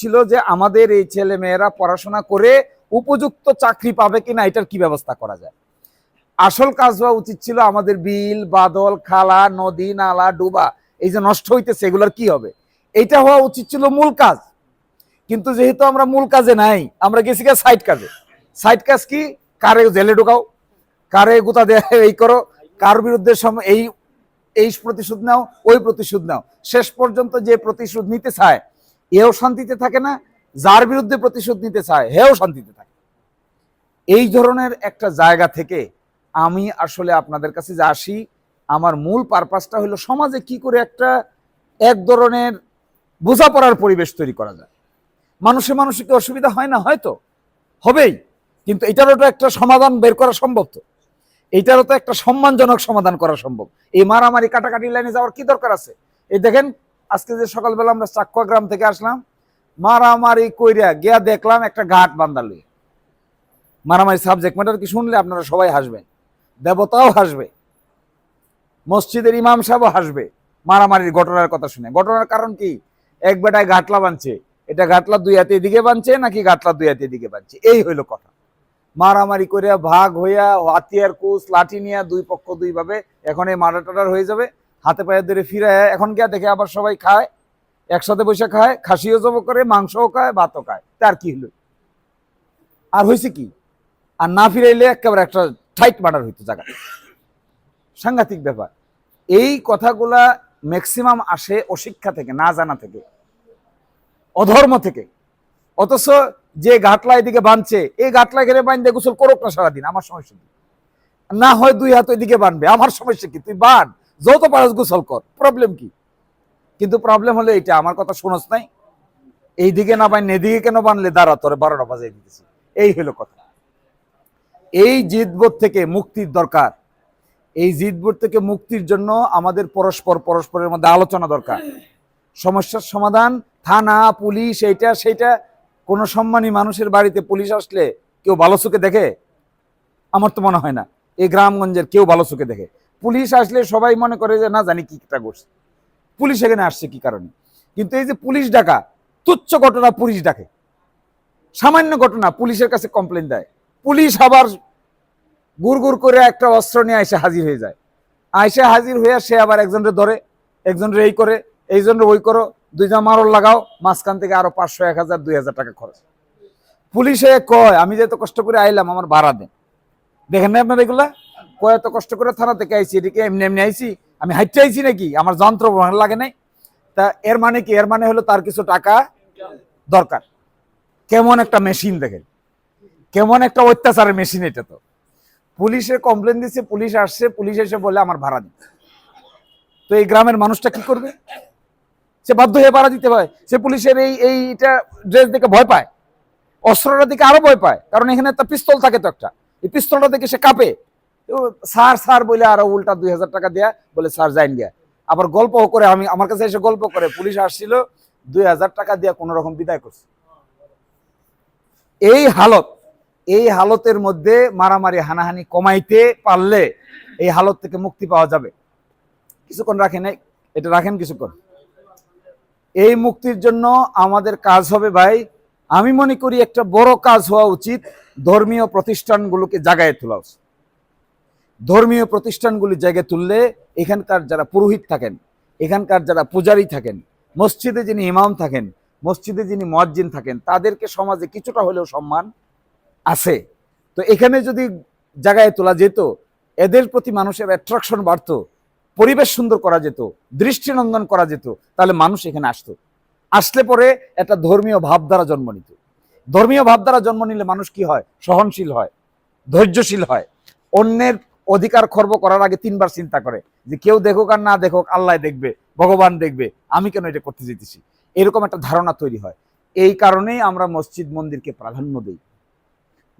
ছিল যে আমাদের এই ছেলে মেয়েরা পড়াশোনা করে উপযুক্ত চাকরি পাবে কিনা, এটার কি ব্যবস্থা করা যায়? আসল কাজ হওয়া উচিত ছিল আমাদের বিল, বাদল, খালা, নদী, নালা, ডুবা, এই যে নষ্ট হইতেছে, এগুলোর কি হবে? এইটা হওয়া উচিত ছিল মূল কাজ। কিন্তু যেহেতু আমরা মূল কাজে নাই, আমরা গেছি গা সাইড কাজে। সাইড কাজ কি? কারে জেলে ঢুকাও, কারে গুতা দেয় এই করো, কার বিরুদ্ধে এই এই প্রতিশোধ নাও, ওই প্রতিশোধ নাও। শেষ পর্যন্ত যে প্রতিশোধ নিতে চায় এও শান্তিতে থাকে না, যার বিরুদ্ধে প্রতিশোধ নিতে চায়, হেও শান্তিতে থাকে। এই ধরনের একটা জায়গা থেকে আমি আসলে আপনাদের কাছে যে আসি, আমার মূল পারপাসটা হলো সমাজে কি করে একটা এক ধরনের বোঝাপড়ার পরিবেশ তৈরি করা যায়। মানুষে মানুষে কি অসুবিধা হয় না? হয়তো, হবেই। কিন্তু এটারও তো একটা সমাধান বের করা সম্ভব তো। এইটারও তো একটা সম্মানজনক সমাধান করা সম্ভব। এই মারামারি, কাটাকাটি লাইনে যাওয়ার কি দরকার আছে? এই দেখেন আজকে যে সকালবেলা আমরা চাকুয়া গ্রাম থেকে আসলাম, মারামারি কইরা গিয়া দেখলাম একটা ঘাট বান্দা লইয়া মারামারি সাবজেক্ট ম্যাটার কি শুনলে আপনারা সবাই হাসবেন দেবতাও হাসবে, মসজিদের ইমাম সাহেবও হাসবে মারামারির ঘটনার কথা শুনে। ঘটনার কারণ কি? এক বেটায় ঘাটলা বানছে, এটা ঘাটলা দুই হাতে এদিকে বানছে নাকি ঘাটলা দুই হাতে এদিকে বানছে? এই হইল কথা। মারামারি করে ভাগ হইয়া, হাতিয়ার কুচ, লাঠি নিয়ে দুই পক্ষ দুই ভাবে এখন এই মারা টাটার হয়ে যাবে। হাতে পায়ে ধরে ফিরে এখন গিয়া দেখে আবার সবাই খায়, একসাথে বসে খায়, খাসিও জব করে, মাংসও খায়, ভাতও খায়। তার কি হলো? আর হয়েছে কি? আর না ফিরাইলে একেবারে একটা টাইট মার্ডার হইতো জায়গা সাংঘাতিক ব্যাপার। এই কথাগুলা ম্যাক্সিমাম আসে অশিক্ষা থেকে, না জানা থেকে, অধর্ম থেকে। অথচ যে গাটলা এদিকে বানছে এই গাটলা ঘেরে বান্ধে গোসল করুক না সারাদিন, আমার সমস্যা না হয় দুই হাত ওইদিকে বানবে আমার সমস্যা কি? তুই বান যত পারস গোসল কর। প্রবলেম কি? কিন্তু প্রবলেম হলো এইটা, আমার কথা শোনস নাই? এইদিকে না বান এদিকে কেন বানলে? দাঁড়া, তোরে বারোটা বাজাই দিতেছি। এই হলো কথা। এই জিদবোধ থেকে মুক্তির দরকার। এই জিদবোধ থেকে মুক্তির জন্য আমাদের পরস্পর, পরস্পরের মধ্যে আলোচনা দরকার। সমস্যার সমাধান, থানা, পুলিশ, এইটা, সেইটা। কোনো সম্মানী মানুষের বাড়িতে পুলিশ আসলে কেউ ভালো দেখে? আমার তো মনে হয় না। এই গ্রামগঞ্জের কেউ ভালো দেখে। পুলিশ আসলে সবাই মনে করে যে, না, জানি কিটা করছে পুলিশ এখানে আসছে কি কারণে? কিন্তু এই যে পুলিশ ডাকা, তুচ্ছ ঘটনা পুলিশ ডাকে। সামান্য ঘটনা পুলিশের কাছে কমপ্লেন দেয়। পুলিশ আবার গুড় গুড় করে একটা অস্ত্র নিয়ে আইসে হাজির হয়ে যায়। আইসে হাজির হয়ে সে আবার একজনের ধরে, একজনের এই করে এই জন্য ওই করো, দুইজন মারল লাগাও, মাঝখান থেকে আরও পাঁচশো, এক হাজার, দুই হাজার টাকা খরচ। পুলিশে কয়, আমি যে এত কষ্ট করে আইলাম, আমার ভাড়া দেন। দেখেন না আপনার এগুলা? কয় এত কষ্ট করে থানা থেকে আইছি, এদিকে এমনি এমনি আইছি, আমি হাইটে আইছি নাকি? আমার যন্ত্র লাগে নাই। তা এর মানে কি? এর মানে হলো তার কিছু টাকা দরকার। কেমন একটা মেশিন দেখেন। কেমন একটা অত্যাচারের মেশিন এটা তো। পুলিশে কমপ্লেন দিচ্ছে পুলিশ আসছে, পুলিশ এসে বলে আমার ভাড়া দিতে। তো এই গ্রামের মানুষটা কি করবে? সে বাধ্য হয়ে ভাড়া দিতে হয়। সে পুলিশের এই, এইটা ড্রেস দেখে ভয় পায়। অস্ত্রটা দেখে আরও ভয় পায়। কারণ এখানে একটা পিস্তল থাকে তো একটা। এই পিস্তলটা দেখে সে কাঁপে। স্যার স্যার বলে আরও উল্টা দুই হাজার টাকা দেয়া, বলে স্যার যাইন গিয়া। আবার গল্প করে আমি, আমার কাছে এসে গল্প করে, পুলিশ আসছিল, দুই হাজার টাকা দিয়ে কোনো রকম বিদায় করছে। এই হালত, এই হালতের মধ্যে মারামারি, হানাহানি কমাইতে পারলে এই হালত থেকে মুক্তি পাওয়া যাবে। কিছুক্ষণ রাখেন এটা রাখেন কিছুক্ষণ। এই মুক্তির জন্য আমাদের কাজ হবে ভাই, আমি মনে করি একটা বড় কাজ হওয়া উচিত, ধর্মীয় প্রতিষ্ঠানগুলোকে জাগায় তোলা উচিত। ধর্মীয় প্রতিষ্ঠানগুলি জায়গায় তুললে এখানকার যারা পুরোহিত থাকেন, এখানকার যারা পূজারী থাকেন, মসজিদে যিনি ইমাম থাকেন, মসজিদে যিনি মজ্জিন থাকেন, তাদেরকে সমাজে কিছুটা হলেও সম্মান আছে। তো এখানে যদি জায়গায় তোলা যেত, এদের প্রতি মানুষের অ্যাট্রাকশন বাড়তো, পরিবেশ সুন্দর করা যেত, দৃষ্টিনন্দন করা যেত, তাহলে মানুষ এখানে আসতো। আসলে পরে একটা ধর্মীয় ভাবধারা জন্ম নিত। ধর্মীয় ভাবধারা জন্ম নিলে মানুষ কি হয়? সহনশীল হয়, ধৈর্যশীল হয়। অন্যের অধিকার খর্ব করার আগে তিনবার চিন্তা করে যে কেউ দেখুক আর না দেখুক, আল্লাহ দেখবে, ভগবান দেখবে, আমি কেন এটা করতে যেতেছি? এরকম একটা ধারণা তৈরি হয়। এই কারণেই আমরা মসজিদ মন্দিরকে প্রাধান্য দিই।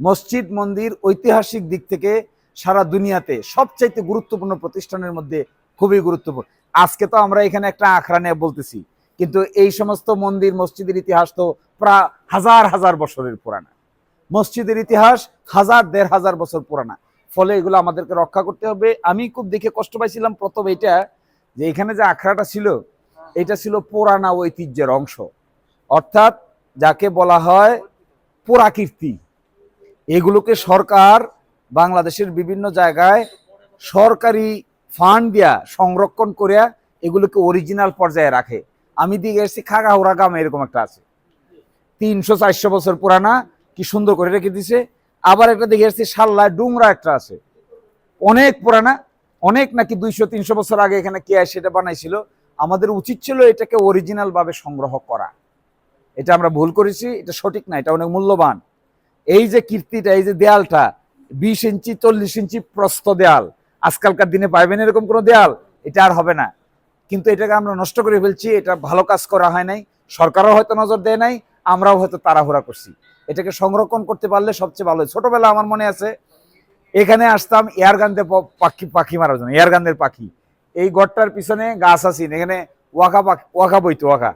মসজিদ মন্দির ঐতিহাসিক দিক থেকে সারা দুনিয়াতে সবচাইতে গুরুত্বপূর্ণ প্রতিষ্ঠানের মধ্যে খুবই গুরুত্বপূর্ণ। আজকে তো আমরা এখানে একটা আখড়া নিয়ে বলতেছি, কিন্তু এই সমস্ত মন্দির মসজিদের ইতিহাস তো প্রায় হাজার হাজার বছরের পুরানা। মসজিদের ইতিহাস হাজার দেড় হাজার বছর পুরানা। ফলে এগুলো আমাদেরকে রক্ষা করতে হবে। আমি খুব দেখে কষ্ট পাইছিলাম প্রথম এটা, যে এখানে যে আখড়াটা ছিল, এটা ছিল পুরানা ঐতিহ্যের অংশ। অর্থাৎ যাকে বলা হয় পুরাকীর্তি। এগুলোকে সরকার বাংলাদেশের বিভিন্ন জায়গায় সরকারি ফান্ড দিয়া সংরক্ষণ করিয়া এগুলোকে অরিজিনাল পর্যায়ে রাখে। আমি দিয়ে গেছি খাগাহুরা গ্রামে এরকম একটা আছে। তিনশো চারশো বছর পুরানা, কি সুন্দর করে রেখে দিছে। আবার একটা দেখে এসেছি সাল্লায় ডুমরা একটা আছে। অনেক পুরানা, অনেক নাকি দুইশো, তিনশো বছর আগে এখানে কে সেটা বানাইছিল। আমাদের উচিত ছিল এটাকে অরিজিনাল ভাবে সংগ্রহ করা। এটা আমরা ভুল করেছি, এটা সঠিক না, এটা অনেক মূল্যবান। এই যে কীর্তিটা, এই যে দেয়ালটা, বিশ ইঞ্চি, চল্লিশ ইঞ্চি প্রস্থ দেয়াল, আজকালকার দিনে পাইবেন এরকম কোনো দেয়াল, এটা আর হবে না। কিন্তু এটাকে আমরা নষ্ট করে ফেলছি, এটা ভালো কাজ করা হয় নাই, সরকারও হয়তো নজর দেয় নাই, আমরাও হয়তো তাড়াহুড়া করছি। এটাকে সংরক্ষণ করতে পারলে সবচেয়ে ভালো ছোটবেলা আমার মনে আছে, এখানে আসতাম এয়ারগানতে পাখি পাখি মারার জন্য এয়ারগানদের পাখি। এই গড়টার পিছনে গাছ আছি, এখানে ওয়াকা পাখি ওয়াকা বইতো ওয়াকা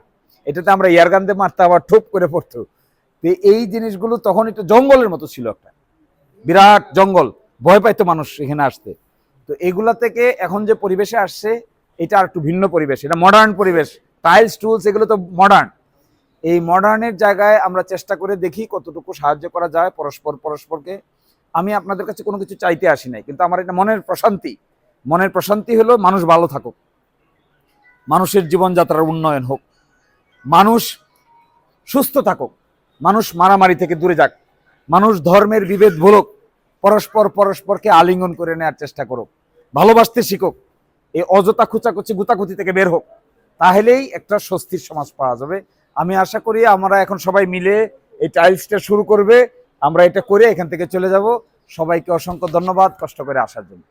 এটাতে আমরা এয়ার এয়ারগানতে মারতে আবার ঠোপ করে পড়তো। তো এই জিনিসগুলো তখন একটু জঙ্গলের মতো ছিল একটা। বিরাট জঙ্গল, ভয় পাইতো মানুষ এখানে আসতে। তো এগুলা থেকে এখন যে পরিবেশে আসছে, এটা আর একটু ভিন্ন পরিবেশ, এটা মডার্ন পরিবেশ। টাইলস টুলস এগুলো তো মডার্ন এই মডার্নের জায়গায় আমরা চেষ্টা করে দেখি কতটুকু সাহায্য করা যায় পরস্পর পরস্পরকে। আমি আপনাদের কাছে কোনো কিছু চাইতে আসি নাই, কিন্তু আমার এটা মনের প্রশান্তি। মনের প্রশান্তি হলো মানুষ ভালো থাকুক। মানুষের জীবনযাত্রার উন্নয়ন হোক। মানুষ সুস্থ থাকুক। মানুষ মারামারি থেকে দূরে যাক। মানুষ ধর্মের বিভেদ ভুলুক। পরস্পর পরস্পরকে আলিঙ্গন করে নেওয়ার চেষ্টা করুক। ভালোবাসতে শিখুক। এই অযথা খুচাকুচি গুতাকুতি থেকে বের হোক। তাহলেই একটা স্বস্তির সমাজ পাওয়া যাবে। আমি আশা করি আমরা এখন সবাই মিলে এই টাইলসটা শুরু করবে। আমরা এটা করে এখান থেকে চলে যাব। সবাইকে অসংখ্য ধন্যবাদ কষ্ট করে আসার জন্য।